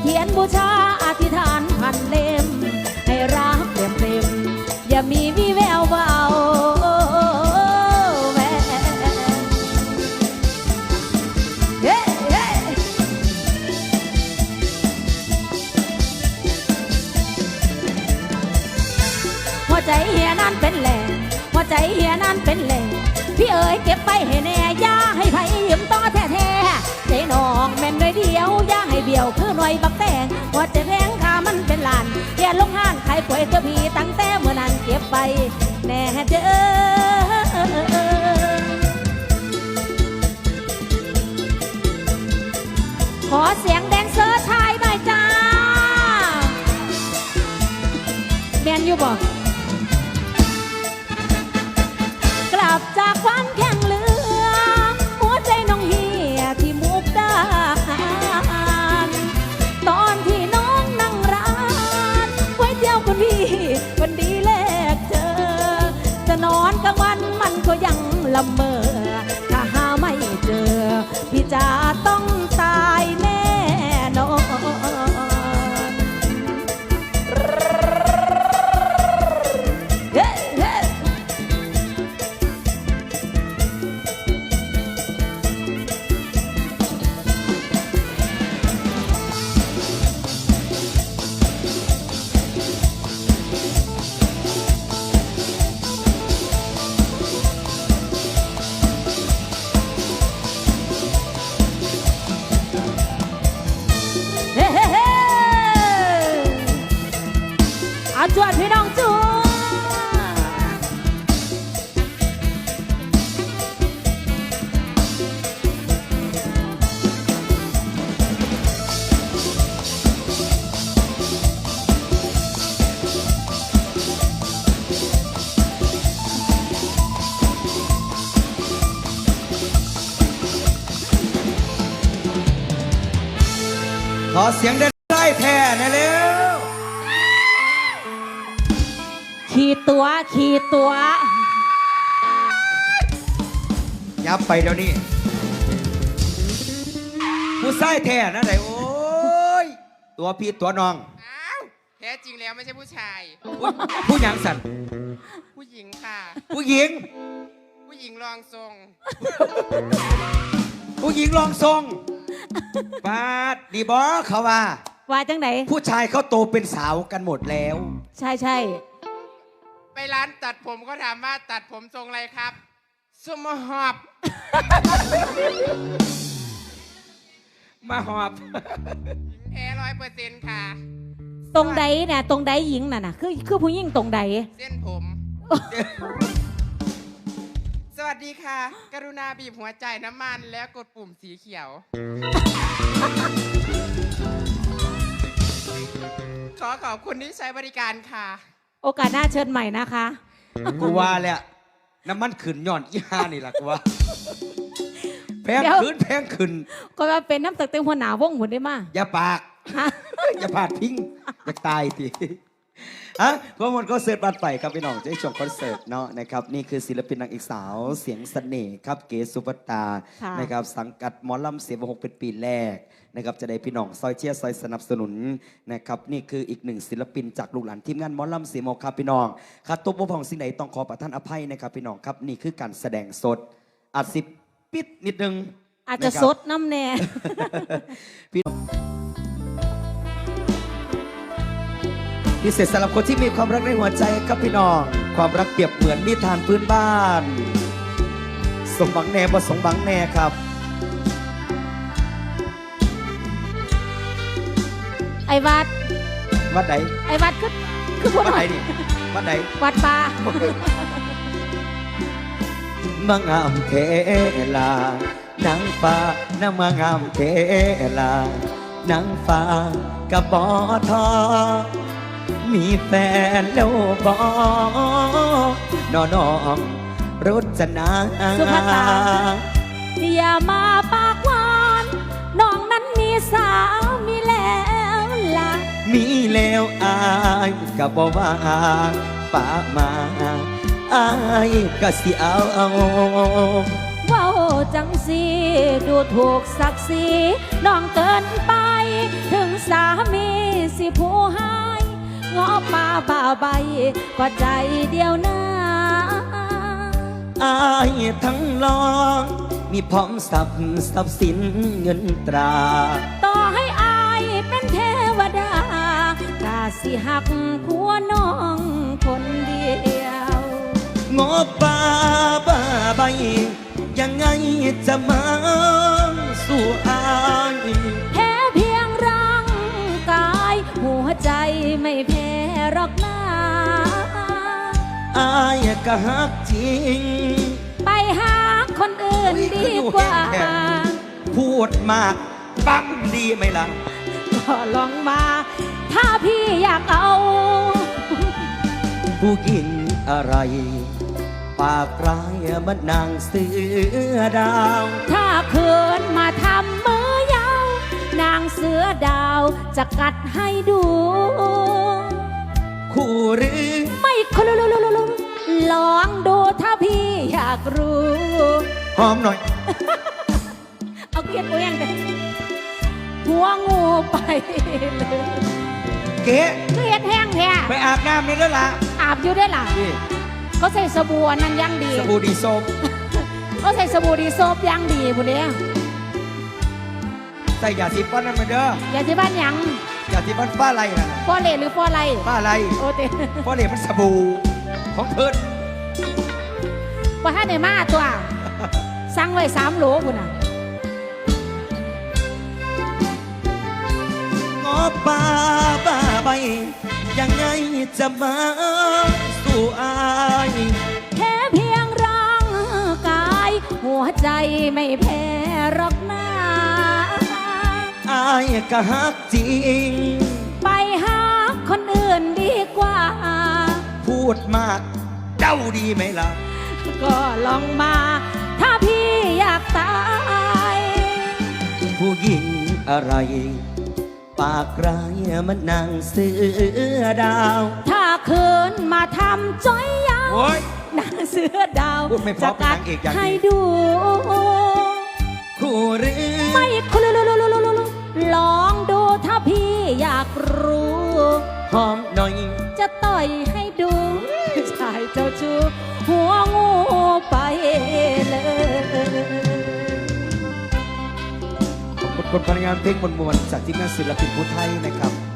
เทียนบูชาอธิษฐานพันเล่ม ให้รักเต็มเต็มอย่ามีวิแววเบาแวเฮ้เฮ้หัวใจเฮียนั่นเป็นแหล่หัวใจเฮียนั่นเป็นแหล่พี่เอ๋ยเก็บไปให้แน่ คือหน่อยบักแตงหัวใจแพงค่ามันเป็นลานอย่าลงห้างขายป่วยเจ้าพี่ตั้งแต่เมื่อนั้นเก็บไปแน่เด้อขอเสียงแดนเซอร์ชายหน่อยจ้าแมนอยู่บอก ละเมอ ถ้าหาไม่เจอ พี่จะ เสียงได้ได้แท้หนะเร็วขี่ตัวขี่ตัวยับไปเดี๋ยวนี้ผู้ชายแท้นะไหนโอ้ยตัวพี่ตัวน้อง อ้าวแท้จริงแล้วไม่ใช่ผู้ชายอุ๊ยผู้หยังสันผู้หญิงค่ะ ผู้หญิง ผู้หญิงรองทรง ผู้หญิงรองทรง ปาดดีบอเขาว่า ว่าจังไหนผู้ชายเขาโตเป็นสาวกันหมดแล้ว ใช่ใช่ไปร้านตัดผมก็ถามว่าตัดผมทรงอะไรครับสมหอบ มาหอบแท้ร้อยเปอร์เซ็นต์ค่ะ ตรงใดเนี่ยตรงใดหญิงน่ะนะคือคือผู้หญิงตรงใด เส้นผม สวัสดีค่ะ กรุณาบีบหัวใจน้ำมันแล้วกดปุ่มสีเขียว ขอขอบคุณที่ใช้บริการค่ะ โอกาสหน้าเชิญใหม่นะคะ กูว่าแหละน้ำมันขึ้นย่อนอีห้านี่แหละกูว่าแพงเดี๋ยว ขึ้นแพงขึ้น ก็ว่าเป็นน้ำตกเต็มหัวหนาวงหุ่นได้มาอย่าปาก ฮะ อย่าพลาดพิงอยากตายที ฮะพวกมันก็เสิร์ตบัตรไปครับพี่น้องจะช่วงคอนเสิร์ตเนาะนะครับนี่คือศิลปินนางเอกสาวเสียงเสน่ห์ครับเกศสุปตาค่ะ นะครับสังกัดหมอลำเสียงหกเป็นปีแรกนะครับจะได้พี่น้องซอยเชียร์ซอยสนับสนุนนะครับนี่คืออีกหนึ่งศิลปินจากลูกหลานทีมงานหมอลำเสียงหกครับพี่น้องคัดตบบกพร่องสิ่งไหนต้องขอประทานอภัยนะครับพี่น้องครับนี่คือการแสดงสดอาจสิปิดนิดนึงอาจจะนครับสดน้ำแน่พิ เศษสำหรับคนที่มีความรักในหัวใจครับพี่น้อง ความรักเปรียบเหมือนนิทานพื้นบ้าน สมบังแน่บ่สมบังแน่ครับ ไอ้วัดวัดไหนไอ้วัดคือคือพวกวัดหไหนน่อยนี่วัดไหน วัดป่ามางามเทลานางฟ้านางมางามเทลานางฟ้ากับบอทอ มีแฟนแล้วบอนอน้องรจนาสุภาตาอย่ามาปากหวานน้องนั้นมีสาวมีแล้วล่ะมีแล้วอายก็บอกว่าป้ามาอายก็สิเอาเว้าจังสีดูถูกศักดิ์ศรีน้องเกินไป ถึงสามีสิผู้ให้ งอป่าบ่าใบก็ใจเดียวนะอายทั้งลองมีพร้อมทรัพย์ทรัพย์สินเงินตรา ต่อให้อายเป็นเทวดากาสิหักผัวน้องคนเดียวงอป่าบ้าใบยังไงจะมาสู่อา หรอกนะอายก็ฮักจริง ไปหาคนอื่นดีกว่า พูดมากบังดีไหมล่ะ ก็ลองมา ถ้าพี่อยากเอา ผู้หญิงอะไร ปากร้ายมันนางเสือดาว ถ้าคืนมาทำมือยาว นางเสือดาวจะกัดให้ดู คู่หรือ ไม่คลุลุลองดูถ้าพี่อยากรู้ หอมหน่อย เอาเกียรติเองกันหัวงูไปเลยเก๋เกียรติแห้งแท้ไปอาบน้ำนี่แล้วล่ะอาบอยู่ได้ล่ะนี่เขาใส่สบู่อันนั้นยังดี สบู่ดีโซมเขาใส่สบู่ดีโซฟยังดีบุเด้ ใส่ยาสีฟันนั่นมาเด้ออย่าที่บ้านยังยาสีฟันฟ้าไรนั่นน่ะฟอเล่หรือฟออะไรฟ้าไรโอเตฟ้าไรมันสบู่ของเพิ่นว่าถ้าในมาตัว สั่งไว้สามโหลคุณน่ะงอป่าบ้าใบยังไงจะมาสู่อายแค่เพียงร่างกาย หัวใจไม่แพ้หรอกนะอายก็ฮักจริง ไปหาคนอื่นดีกว่า พูดมากเจ้าดีไหมล่ะ ก็ลองมา ถ้าพี่อยากตาย ผู้หญิงอะไร ปากร้ายมันนางเสือดาว ถ้าคืนมาทำจ้อยยาวโอ้ย นางเสือดาวพูดไม่เพจะราะเป็นกัดนางเอกอย่างนี้ ให้ดู คู่หรือ ไม่คลุลุลุลุลุ ลองดูถ้าพี่อยากรู้ หอมหน่อย จะต่อยให้ดู ชายเจ้าชู้หัวงูไปเลยขอบคุณคนพนักงานเพลงมวลๆจากทีมงานศิลปินผู้ไทยนะครับ